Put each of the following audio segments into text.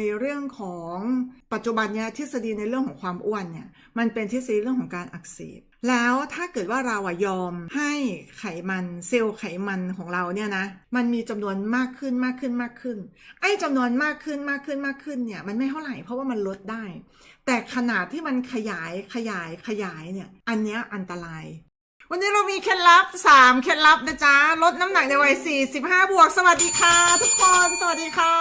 ในเรื่องของปัจจุบันเนี่ยทฤษฎีในเรื่องของความอ้วนเนี่ยมันเป็นทฤษฎีเรื่องของการอักเสบแล้วถ้าเกิดว่าเราอะยอมให้ไขมันเซลล์ไขมันของเราเนี่ยนะมันมีจำนวนมากขึ้นมากขึ้นมากขึ้น ไอ้จำนวนมากขึ้นมากขึ้นมากขึ้นเนี่ยมันไม่เท่าไหร่เพราะว่ามันลดได้ แต่ขนาดที่มันขยายขยายขยายเนี่ยอันเนี้ยอันตราย วันนี้เรามีเคล็ดลับ3เคล็ดลับนะจ๊ะลดน้ำหนักในวัย45 บวก สวัสดีค่ะ ทุกคนสวัสดีค่ะ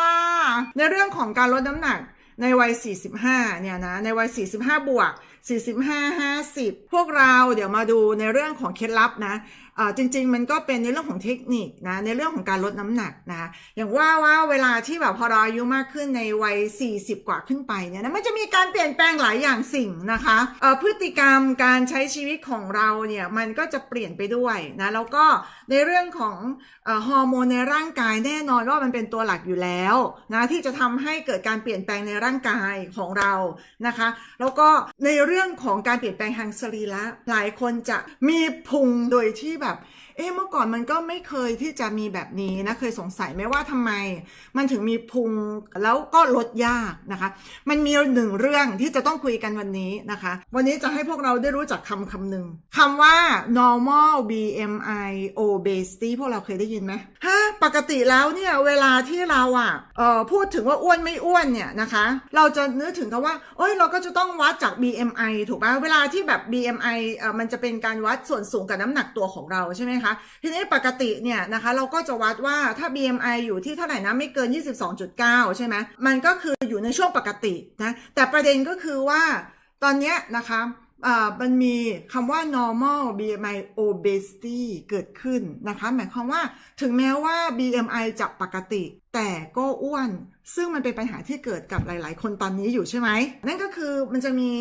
ในเรื่องของการลดน้ำหนักในวัย 45 เนี่ยนะ ในวัย 45 บวก 45 50 พวกเราเดี๋ยวมาดูในเรื่องของเคล็ดลับนะจริง ๆ มันก็เป็นในเรื่องของเทคนิคนะในเรื่องของการลดน้ำหนักนะอย่างว่าว่าเวลาที่แบบพอเราอายุมากขึ้นในวัย 40 กว่าขึ้นไปเนี่ยนะมันจะมีการเปลี่ยนแปลงหลายอย่างสิ่งนะคะพฤติกรรมการใช้ชีวิตของเราเนี่ยมันก็จะเปลี่ยนไปด้วยนะแล้วก็ในเรื่องของอฮอร์โมนในร่างกายแน่นอนว่ามันเป็นตัวหลักอยู่แล้วนะที่จะทำให้เกิดการเปลี่ยนแปลงในร่างกายของเรานะคะ แล้วก็ในเรื่องื่องของการเปลี่ยนแปลงทางสรีระหลายคนจะมีพุงโดยที่แบบ เอ๊ะเมื่อก่อนมันก็ไม่เคยที่จะมีแบบนี้นะเคยสงสัยไหมว่าทำไม มันถึงมีพุงแล้วก็ลดยากนะคะ มันมีหนึ่งเรื่องที่จะต้องคุยกันวันนี้นะคะ วันนี้จะให้พวกเราได้รู้จักคำคำหนึ่งคำว่า normal BMI obesity พวกเราเคยได้ยินไหมฮะ ปกติแล้วเนี่ยเวลาที่เราอะเอ่อพูดถึงว่าอ้วนไม่อ้วนเนี่ยนะคะ เราจะนึกถึงคำว่าเอ้ยเราก็จะต้องวัดจาก BMI ถูกไหมเวลาที่แบบ BMI เอ่อมันจะเป็นการวัดส่วนสูงกับน้ำหนักตัวของเราใช่ไหมคะทีนี้ปกติเนี่ยนะคะเราก็จะวัดว่าถ้า BMI อยู่ที่เท่าไหร่นะไม่เกิน 22.9 ใช่ไหมมันก็คืออยู่ในช่วงปกตินะแต่ประเด็นก็คือว่าตอนเนี้ยนะคะ มันมีคำว่า normal BMI obesity เกิดขึ้นนะคะ หมายความว่าถึงแม้ว่า BMI จะปกติ แต่ก็อ้วน ซึ่งมันเป็นปัญหาที่เกิดกับหลาย ๆ คนตอนนี้อยู่ใช่ไหม นั่นก็คือมันจะมี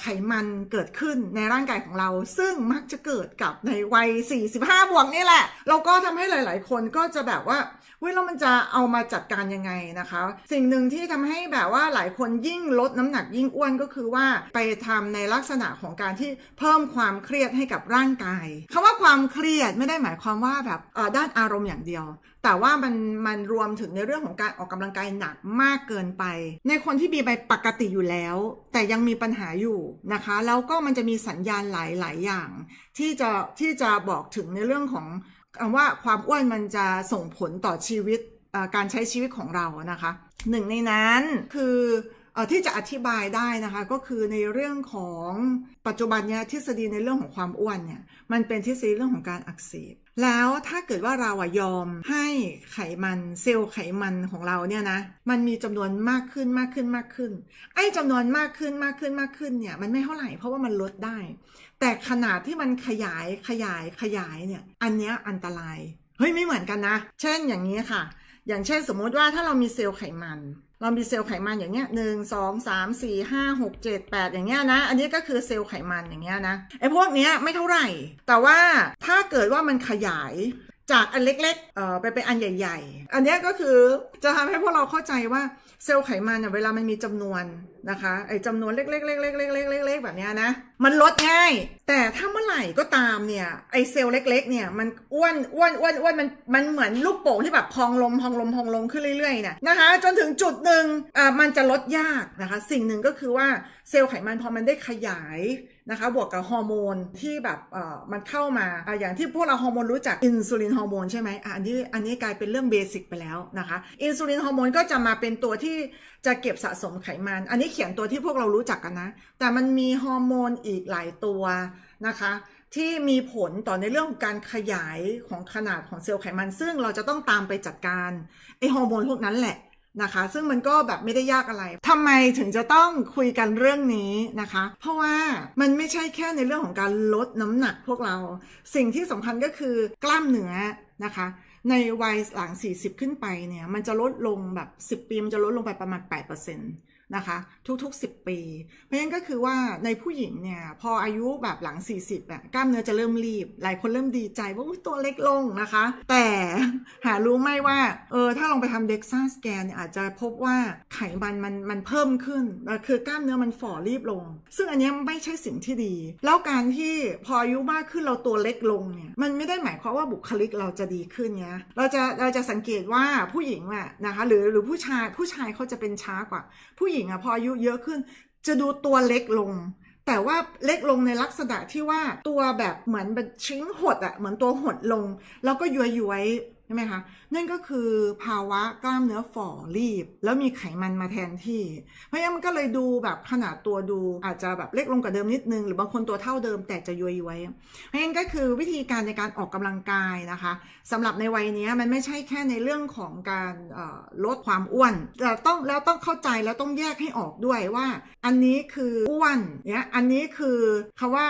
ไขมันเกิดขึ้นในร่างกายของเรา ซึ่งมักจะเกิดกับในวัย 45 บวกนี่แหละ เราก็ทำให้หลาย ๆ คนก็จะแบบว่าเว้ยแล้วมันจะเอามาจัดการยังไงนะคะ สิ่งหนึ่งที่ทำให้แบบว่าหลายคนยิ่งลดน้ำหนักยิ่งอ้วนก็คือว่าไปทำในลักษณะของการที่เพิ่มความเครียดให้กับร่างกายคำว่าความเครียดไม่ได้หมายความว่าแบบด้านอารมณ์อย่างเดียว แต่ว่ามันมันรวมถึงในเรื่องของการออกกำลังกายหนักมากเกินไป ในคนที่มีใบปกติอยู่แล้ว แต่ยังมีปัญหาอยู่นะคะ แล้วก็มันจะมีสัญญาณหลายหลายอย่าง ที่จะที่จะบอกถึงในเรื่องของว่าความอ้วนมันจะส่งผลต่อชีวิตการใช้ชีวิตของเรานะคะหนึ่งในนั้นคือ ที่จะอธิบายได้นะคะก็คือในเรื่องของปัจจุบันเนี่ยทฤษฎีในเรื่องของความอ้วนเนี่ยมันเป็นทฤษฎีเรื่องของการอักเสบแล้วถ้าเกิดว่าเราอะยอมให้ไขมันเซลล์ไขมันของเราเนี่ยนะมันมีจำนวนมากขึ้นมากขึ้นมากขึ้น ไอ้จำนวนมากขึ้นมากขึ้นมากขึ้นเนี่ยมันไม่เท่าไหร่เพราะว่ามันลดได้ แต่ขนาดที่มันขยายขยายขยายเนี่ยอันเนี้ยอันตรายเฮ้ยไม่เหมือนกันนะ เช่นอย่างนี้ค่ะ อย่างเช่นสมมติว่าถ้าเรามีเซลล์ไขมัน เรามีเซลล์ไขมันอย่างเงี้ยหนึ่งสองสามสี่ห้าหกเจ็ดแปดอย่างเงี้ยนะ อันนี้ก็คือเซลล์ไขมันอย่างเงี้ยนะไอ้พวกเนี้ยไม่เท่าไหร่ แต่ว่าถ้าเกิดว่ามันขยาย จากอันเล็กๆเอ่อไปเป็นอันใหญ่ ๆ อันนี้ก็คือจะทำให้พวกเราเข้าใจว่าเซลล์ไขมันเนี่ยเวลามันมีจำนวนนะคะไอ้จำนวนเล็กๆเล็กๆเล็กๆเล็กๆๆแบบเนี้ยนะ มันลดง่าย แต่ถ้าเมื่อไหร่ก็ตามเนี่ยไอ้เซลล์เล็ก ๆ เนี่ยมันอ้วนอ้วนอ้วนอ้วนมันมันเหมือนลูกโป่งที่แบบพองลมพองลมพองลมขึ้นเรื่อยๆเนี่ยนะคะ จนถึงจุดหนึ่งอ่ามันจะลดยากนะคะ สิ่งหนึ่งก็คือว่าเซลล์ไขมันพอมันได้ขยาย นะคะบวกกับฮอร์โมนที่แบบเอ่อมันเข้ามาออย่างที่พวกเราฮอร์โมนรู้จักอินซูลินฮอร์โมนใช่ไหมอันนี้อันนี้กลายเป็นเรื่องเบสิกไปแล้วนะคะอินซูลินฮอร์โมนก็จะมาเป็นตัวที่จะเก็บสะสมไขมัน อันนี้เขียนตัวที่พวกเรารู้จักกันนะ แต่มันมีฮอร์โมนอีกหลายตัวนะคะที่มีผลต่อในเรื่องของการขยายของขนาดของเซลล์ไขมัน ซึ่งเราจะต้องตามไปจัดการไอฮอร์โมนพวกนั้นแหละ นะคะ ซึ่งมันก็แบบไม่ได้ยากอะไรทำไมถึงจะต้องคุยกันเรื่องนี้นะคะ เพราะว่ามันไม่ใช่แค่ในเรื่องของการลดน้ำหนักพวกเรา สิ่งที่สำคัญก็คือกล้ามเนื้อนะคะในวัยหลัง 40 ขึ้นไปเนี่ย มันจะลดลงแบบ 10 ปี มันจะลดลงไปประมาณ8%น นะคะทุกๆ 10 ปี เพราะฉะนั้นก็คือว่าในผู้หญิงเนี่ยพออายุแบบหลัง 40อะกล้ามเนื้อจะเริ่มรีบ หลายคนเริ่มดีใจว่าตัวเล็กลงนะคะ แต่หารู้ไหมว่าเออถ้าลองไปทำเด็กซ่าสแกนเนี่ยอาจจะพบว่าไขมันมันมันเพิ่มขึ้น คือกล้ามเนื้อมันฝ่อรีบลง ซึ่งอันนี้ไม่ใช่สิ่งที่ดี แล้วการที่พออายุมากขึ้นเราตัวเล็กลงเนี่ยมันไม่ได้หมายความว่าบุคลิกเราจะดีขึ้นเนี้ยเราจะเราจะสังเกตว่าผู้หญิงอะนะคะหรือหรือผู้ชายผู้ชายเขาจะเป็นช้ากว่าผู้หญิงอะพออายุเยอะขึ้น จะดูตัวเล็กลง แต่ว่าเล็กลงในลักษณะที่ว่าตัวแบบเหมือนเป็นชิ้งหดอะเหมือนตัวหดลง แล้วก็ย้วยๆ ช่ไหมคะ นั่นก็คือภาวะกล้ามเนื้อฝ่อรีบ แล้วมีไขมันมาแทนที่ เพราะฉะนั้นมันก็เลยดูแบบขนาดตัวดูอาจจะแบบเล็กลงกว่าเดิมนิดนึง หรือบางคนตัวเท่าเดิมแต่จะย้วยย้วยเพราะฉะนั้นก็คือวิธีการในการออกกำลังกายนะคะสำหรับในวัยนี้มันไม่ใช่แค่ในเรื่องของการลดความอ้วนแต่ต้องแล้วต้องเข้าใจแล้วต้องแยกให้ออกด้วยว่า อันนี้คืออ้วนเนี่ยอันนี้คือคำว่า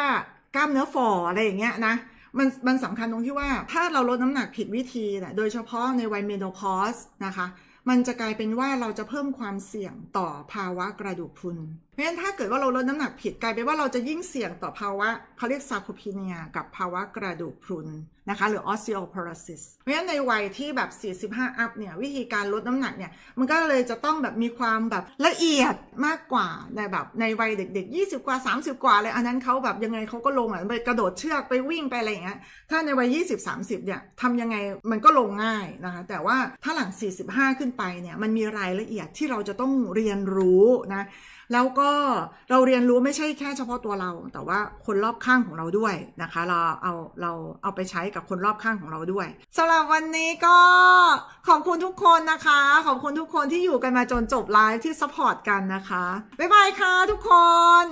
กล้ามเนื้อฝ่ออะไรอย่างเงี้ยนะ มันมันสำคัญตรงที่ว่าถ้าเราลดน้ำหนักผิดวิธีนะโดยเฉพาะในวัยเมโนพอสนะคะ มันจะกลายเป็นว่าเราจะเพิ่มความเสี่ยงต่อภาวะกระดูกพรุนเพราะฉะนั้นถ้าเกิดว่าเราลดน้ำหนักผิดกลายเป็นว่าเราจะยิ่งเสี่ยงต่อภาวะเขาเรียกซาโคพีเนียกับภาวะกระดูกพรุนนะคะหรือ osteoporosis เพราะฉะนั้นในวัยที่แบบ 45 อัพเนี่ยวิธีการลดน้ำหนักเนี่ยมันก็เลยจะต้องแบบมีความแบบละเอียดมากกว่าในแบบในวัยเด็ก ๆ 20 กว่า 30 กว่าเลยอันนั้นเขาแบบยังไงเขาก็ลงอะไปกระโดดเชือกไปวิ่งไปอะไรอย่างเงี้ยถ้าในวัย 20 30 เนี่ยทำยังไงมันก็ลงง่ายนะคะแต่ว่าถ้าหลัง 45 ขึ้นไปเนี่ยมันมีรายละเอียดที่เราจะต้องเรียนรู้นะแล้วก็เราเรียนรู้ไม่ใช่แค่เฉพาะตัวเรา แต่ว่าคนรอบข้างของเราด้วยนะคะ เราเอาเราเอาไปใช้กับคนรอบข้างของเราด้วยสำหรับวันนี้ก็ขอบคุณทุกคนนะคะ ขอบคุณทุกคนที่อยู่กันมาจนจบไลฟ์ที่สปอร์ตกันนะคะ บ๊ายบายค่ะทุกคน